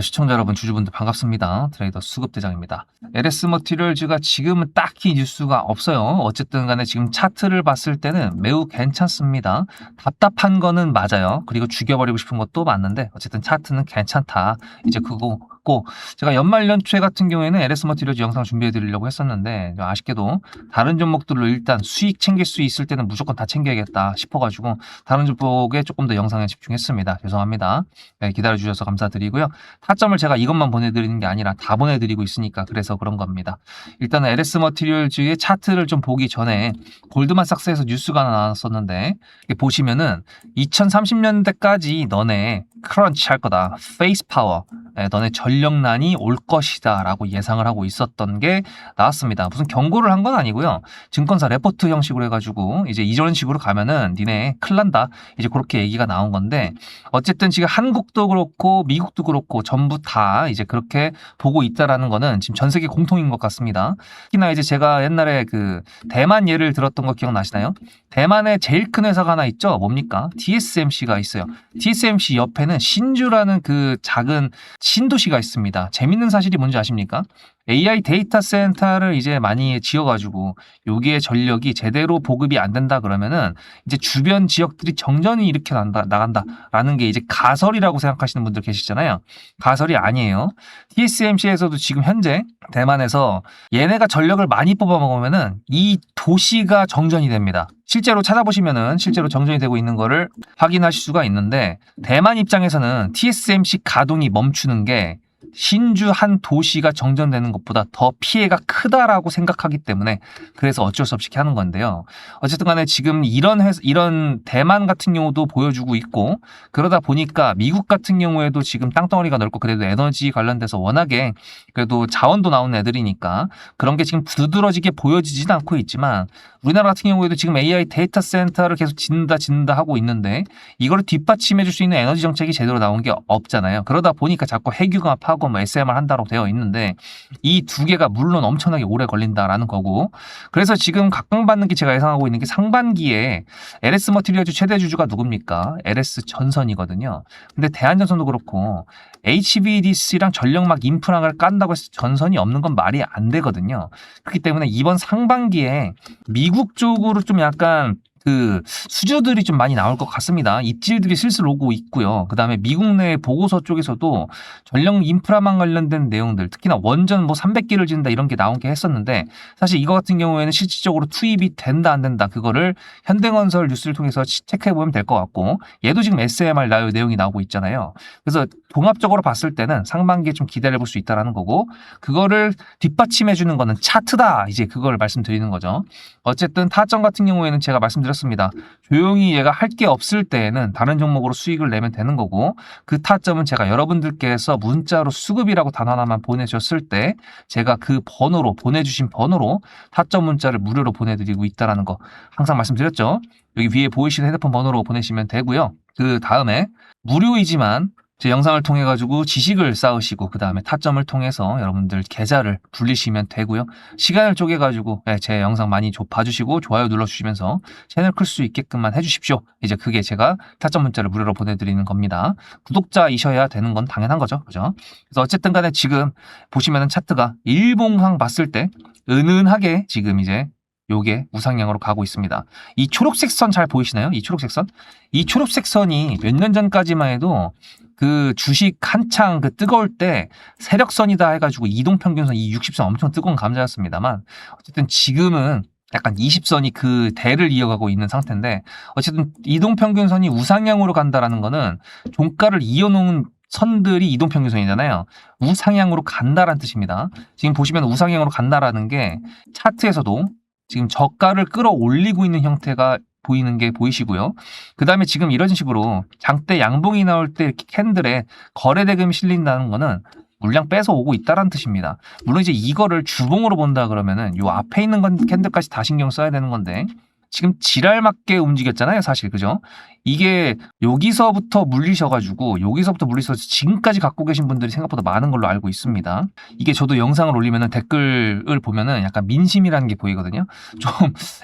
시청자 여러분, 주주분들 반갑습니다. 트레이더 수급대장입니다. LS 머티리얼즈가 지금은 딱히 뉴스가 없어요. 어쨌든 간에 지금 차트를 봤을 때는 매우 괜찮습니다. 답답한 거는 맞아요. 그리고 죽여버리고 싶은 것도 맞는데 어쨌든 차트는 괜찮다. 이제 그거 고 제가 연말 연초에 같은 경우에는 LS 머티리얼즈 영상 준비해 드리려고 했었는데 좀 아쉽게도 다른 종목들로 일단 수익 챙길 수 있을 때는 무조건 다 챙겨야겠다 싶어가지고 다른 종목에 조금 더 영상에 집중했습니다. 죄송합니다. 네, 기다려 주셔서 감사드리고요. 타점을 제가 이것만 보내드리는 게 아니라 다 보내드리고 있으니까 그래서 그런 겁니다. 일단은 LS 머티리얼즈의 차트를 좀 보기 전에 골드만삭스에서 뉴스가 하나 나왔었는데 보시면은 2030년대까지 너네 크런치 할 거다. 페이스 파워. 네, 너네 전 력난이 올 것이다 라고 예상을 하고 있었던 게 나왔습니다. 무슨 경고를 한 건 아니고요. 증권사 레포트 형식으로 해가지고 이제 이런 식으로 가면은 니네 큰일 난다. 이제 그렇게 얘기가 나온 건데 어쨌든 지금 한국도 그렇고 미국도 그렇고 전부 다 이제 그렇게 보고 있다라는 거는 지금 전 세계 공통인 것 같습니다. 특히나 이제 제가 옛날에 그 대만 예를 들었던 거 기억나시나요? 대만에 제일 큰 회사가 하나 있죠. 뭡니까? TSMC가 있어요. TSMC 옆에는 신주라는 그 작은 신도시가 있 습니다. 재밌는 사실이 뭔지 아십니까? AI 데이터 센터를 이제 많이 지어가지고 여기에 전력이 제대로 보급이 안 된다 그러면은 이제 주변 지역들이 정전이 이렇게 난다, 나간다라는 게 이제 가설이라고 생각하시는 분들 계시잖아요. 가설이 아니에요. TSMC에서도 지금 현재 대만에서 얘네가 전력을 많이 뽑아 먹으면은 이 도시가 정전이 됩니다. 실제로 찾아보시면은 실제로 정전이 되고 있는 거를 확인하실 수가 있는데 대만 입장에서는 TSMC 가동이 멈추는 게 신주 한 도시가 정전되는 것보다 더 피해가 크다라고 생각하기 때문에 그래서 어쩔 수 없이 하는 건데요. 어쨌든 간에 지금 이런 회사, 이런 대만 같은 경우도 보여주고 있고 그러다 보니까 미국 같은 경우에도 지금 땅덩어리가 넓고 그래도 에너지 관련돼서 워낙에 그래도 자원도 나오는 애들이니까 그런 게 지금 두드러지게 보여지지는 않고 있지만 우리나라 같은 경우에도 지금 AI 데이터 센터를 계속 짓는다 짓는다 하고 있는데 이거를 뒷받침해 줄 수 있는 에너지 정책이 제대로 나온 게 없잖아요. 그러다 보니까 자꾸 핵융합 하고 뭐 SMR 한다고 되어 있는데 이 두 개가 물론 엄청나게 오래 걸린다라는 거고 그래서 지금 각광받는 게 제가 예상하고 있는 게 상반기에 LS 머티리얼즈 최대 주주가 누굽니까? LS 전선이거든요. 근데 대한전선도 그렇고 HVDC랑 전력막 인프라를 깐다고 해서 전선이 없는 건 말이 안 되거든요. 그렇기 때문에 이번 상반기에 미국 쪽으로 좀 약간 그 수주들이 좀 많이 나올 것 같습니다. 입질들이 슬슬 오고 있고요. 그 다음에 미국 내 보고서 쪽에서도 전력 인프라만 관련된 내용들, 특히나 원전 뭐 300기를 짓는다 이런 게 나온 게 했었는데 사실 이거 같은 경우에는 실질적으로 투입이 된다 안 된다 그거를 현대건설 뉴스를 통해서 체크해 보면 될 것 같고 얘도 지금 SMR 나요 내용이 나오고 있잖아요. 그래서 종합적으로 봤을 때는 상반기에 좀 기다려 볼 수 있다라는 거고 그거를 뒷받침해 주는 거는 차트다 이제 그걸 말씀드리는 거죠. 어쨌든 타점 같은 경우에는 제가 말씀드 렸습니다. 조용히 얘가 할 게 없을 때에는 다른 종목으로 수익을 내면 되는 거고 그 타점은 제가 여러분들께서 문자로 수급이라고 단어 하나만 보내주셨을 때 제가 그 번호로 보내주신 번호로 타점 문자를 무료로 보내드리고 있다라는 거 항상 말씀드렸죠. 여기 위에 보이시는 핸드폰 번호로 보내시면 되고요. 그 다음에 무료이지만 제 영상을 통해 가지고 지식을 쌓으시고 그 다음에 타점을 통해서 여러분들 계좌를 불리시면 되고요. 시간을 쪼개 가지고 네, 제 영상 많이 조- 봐주시고 좋아요 눌러주시면서 채널 클 수 있게끔만 해주십시오. 이제 그게 제가 타점 문자를 무료로 보내드리는 겁니다. 구독자이셔야 되는 건 당연한 거죠, 그죠? 그래서 어쨌든 간에 지금 보시면은 차트가 일봉상 봤을 때 은은하게 지금 이제 요게 우상향으로 가고 있습니다. 이 초록색 선 잘 보이시나요? 이 초록색 선? 이 초록색 선이 몇 년 전까지만 해도 그 주식 한창 그 뜨거울 때 세력선이다 해가지고 이동평균선 이 60선 엄청 뜨거운 감자였습니다만 어쨌든 지금은 약간 20선이 그 대를 이어가고 있는 상태인데 어쨌든 이동평균선이 우상향으로 간다라는 거는 종가를 이어놓은 선들이 이동평균선이잖아요. 우상향으로 간다라는 뜻입니다. 지금 보시면 우상향으로 간다라는 게 차트에서도 지금 저가를 끌어올리고 있는 형태가 보이는 게 보이시고요. 그 다음에 지금 이런 식으로 장대 양봉이 나올 때 이렇게 캔들에 거래 대금이 실린다는 거는 물량 뺏어 오고 있다라는 뜻입니다. 물론 이제 이거를 주봉으로 본다 그러면은 요 앞에 있는 건 캔들까지 다 신경 써야 되는 건데 지금 지랄 맞게 움직였잖아요, 사실. 그죠? 이게 여기서부터 물리셔가지고 여기서부터 물리셔서 지금까지 갖고 계신 분들이 생각보다 많은 걸로 알고 있습니다. 이게 저도 영상을 올리면은 댓글을 보면은 약간 민심이라는 게 보이거든요. 좀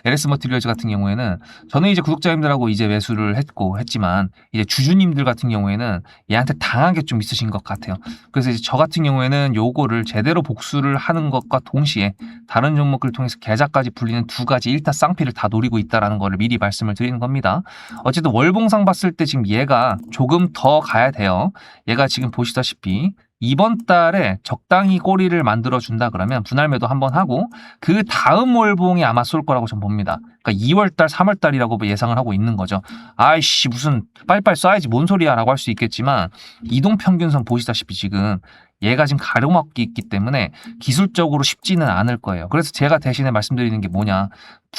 LS 머티리얼즈 같은 경우에는 저는 이제 구독자님들하고 이제 매수를 했고 했지만 이제 주주님들 같은 경우에는 얘한테 당한 게 좀 있으신 것 같아요. 그래서 이제 저 같은 경우에는 요거를 제대로 복수를 하는 것과 동시에 다른 종목을 통해서 계좌까지 불리는 두 가지 일타 쌍피를 다 노리고 있다라는 거를 미리 말씀을 드리는 겁니다. 어쨌든 월 봉상 봤을 때 지금 얘가 조금 더 가야 돼요. 얘가 지금 보시다시피 이번 달에 적당히 꼬리를 만들어 준다 그러면 분할 매도 한번 하고 그 다음 월봉이 아마 쏠 거라고 전 봅니다. 그러니까 2월 달, 3월 달이라고 예상을 하고 있는 거죠. 아이씨 무슨 빨빨 쏴야지 뭔 소리야라고 할 수 있겠지만 이동 평균선 보시다시피 지금 얘가 지금 가로막기 있기 때문에 기술적으로 쉽지는 않을 거예요. 그래서 제가 대신에 말씀드리는 게 뭐냐.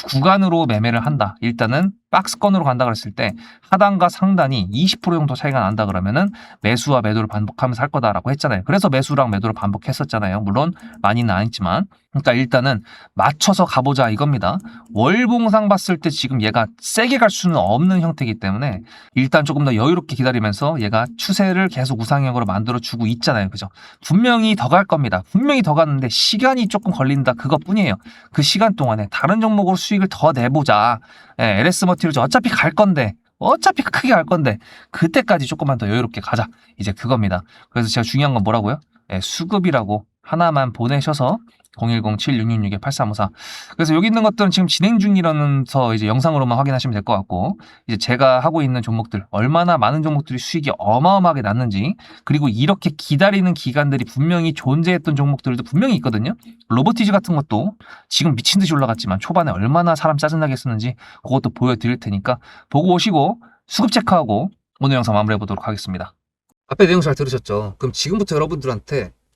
구간으로 매매를 한다. 일단은 박스권으로 간다 그랬을 때 하단과 상단이 20% 정도 차이가 난다 그러면은 매수와 매도를 반복하면서 할 거다라고 했잖아요. 그래서 매수랑 매도를 반복했었잖아요. 물론 많이는 아니지만. 그러니까 일단은 맞춰서 가보자 이겁니다. 월봉상 봤을 때 지금 얘가 세게 갈 수는 없는 형태이기 때문에 일단 조금 더 여유롭게 기다리면서 얘가 추세를 계속 우상향으로 만들어 주고 있잖아요. 그죠? 분명히 더 갈 겁니다. 분명히 더 가는데 시간이 조금 걸린다. 그것뿐이에요. 그 시간 동안에 다른 종목으로 수익을 더 내보자. 예, LS 머티리얼즈 어차피 갈 건데 어차피 크게 갈 건데 그때까지 조금만 더 여유롭게 가자. 이제 그겁니다. 그래서 제가 중요한 건 뭐라고요? 예, 수급이라고 하나만 보내셔서 010-7666-8354. 그래서 여기 있는 것들은 지금 진행 중이라면서 이제 영상으로만 확인하시면 될 것 같고, 이제 제가 하고 있는 종목들, 얼마나 많은 종목들이 수익이 어마어마하게 났는지, 그리고 이렇게 기다리는 기간들이 분명히 존재했던 종목들도 분명히 있거든요. 로보티즈 같은 것도 지금 미친 듯이 올라갔지만 초반에 얼마나 사람 짜증나게 했었는지 그것도 보여드릴 테니까 보고 오시고 수급 체크하고 오늘 영상 마무리해 보도록 하겠습니다. 앞에 내용 잘 들으셨죠? 그럼 지금부터 여러분들한테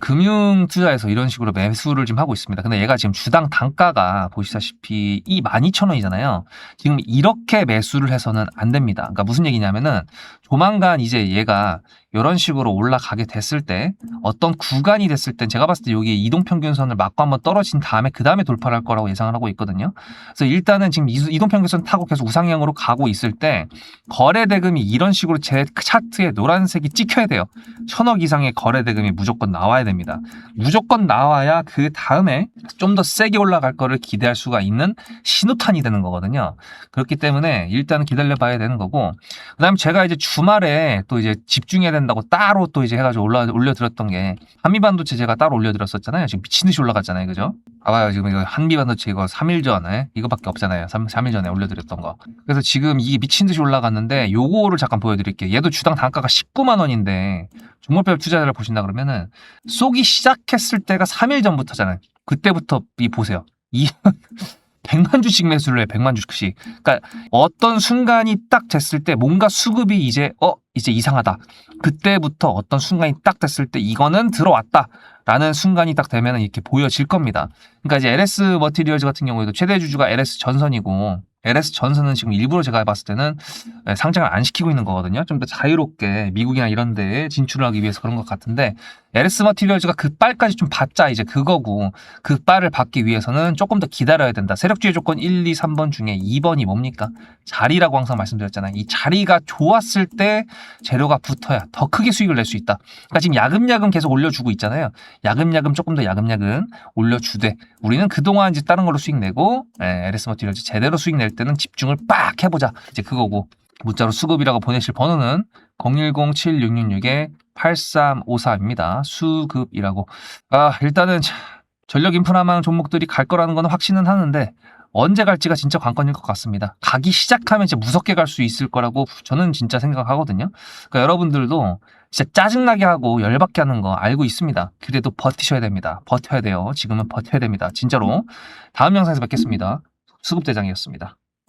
금융 투자에서 이런 식으로 매수를 지금 하고 있습니다. 근데 얘가 지금 주당 단가가 보시다시피 이 12,000원이잖아요. 지금 이렇게 매수를 해서는 안 됩니다. 그러니까 무슨 얘기냐면은 조만간 이제 얘가 이런 식으로 올라가게 됐을 때 어떤 구간이 됐을 땐 제가 봤을 때 여기 이동평균선을 맞고 한번 떨어진 다음에 그 다음에 돌파를 할 거라고 예상을 하고 있거든요. 그래서 일단은 지금 이- 이동평균선 타고 계속 우상향으로 가고 있을 때 거래 대금이 이런 식으로 제 차트에 노란색이 찍혀야 돼요. 천억 이상의 거래 대금이 무조건 나와야 됩니다. 무조건 나와야 그 다음에 좀 더 세게 올라갈 거를 기대할 수가 있는 신호탄이 되는 거거든요. 그렇기 때문에 일단 기다려 봐야 되는 거고, 그 다음에 제가 이제 주말에 또 이제 집중해야 된다고 따로 또 이제 해가지고 올라, 올려드렸던 게, 한미반도체 제가 따로 올려드렸었잖아요. 지금 미친 듯이 올라갔잖아요. 그죠? 봐봐요. 지금 이거 한미반도체 이거 3일 전에, 이거밖에 없잖아요. 3, 3일 전에 올려드렸던 거. 그래서 지금 이게 미친 듯이 올라갔는데, 요거를 잠깐 보여드릴게요. 얘도 주당 단가가 19만 원인데, 종목별 투자자를 보신다 그러면은, 쏘기 시작했을 때가 3일 전부터잖아요. 그때부터 이 보세요. 이 100만 주씩 매수를 해. 100만 주씩. 그러니까 어떤 순간이 딱 됐을 때 뭔가 수급이 이제 어 이제 이상하다. 그때부터 어떤 순간이 딱 됐을 때 이거는 들어왔다. 라는 순간이 딱 되면 이렇게 보여질 겁니다. 그러니까 이제 LS 머티리얼즈 같은 경우에도 최대 주주가 LS 전선이고 LS 전선은 지금 일부러 제가 봤을 때는 예, 상장을 안 시키고 있는 거거든요. 좀 더 자유롭게 미국이나 이런 데에 진출을 하기 위해서 그런 것 같은데 LS 머티리얼즈가 그 빨까지 좀 받자 이제 그거고 그 빨을 받기 위해서는 조금 더 기다려야 된다. 세력주의 조건 1, 2, 3번 중에 2번이 뭡니까? 자리라고 항상 말씀드렸잖아요. 이 자리가 좋았을 때 재료가 붙어야 더 크게 수익을 낼 수 있다. 그러니까 지금 야금야금 계속 올려주고 있잖아요. 야금야금 조금 더 야금야금 올려주되 우리는 그동안 이제 다른 걸로 수익 내고 예, LS 머티리얼즈 제대로 수익 낼 때는 집중을 빡 해보자. 이제 그거고 문자로 수급이라고 보내실 번호는 010-7666-8354입니다. 수급이라고. 아, 일단은 자, 전력 인프라망 종목들이 갈 거라는 건 확신은 하는데 언제 갈지가 진짜 관건일 것 같습니다. 가기 시작하면 이제 무섭게 갈 수 있을 거라고 저는 진짜 생각하거든요. 그러니까 여러분들도 진짜 짜증나게 하고 열받게 하는 거 알고 있습니다. 그래도 버티셔야 됩니다. 버텨야 돼요. 지금은 버텨야 됩니다. 진짜로. 다음 영상에서 뵙겠습니다. 수급대장이었습니다.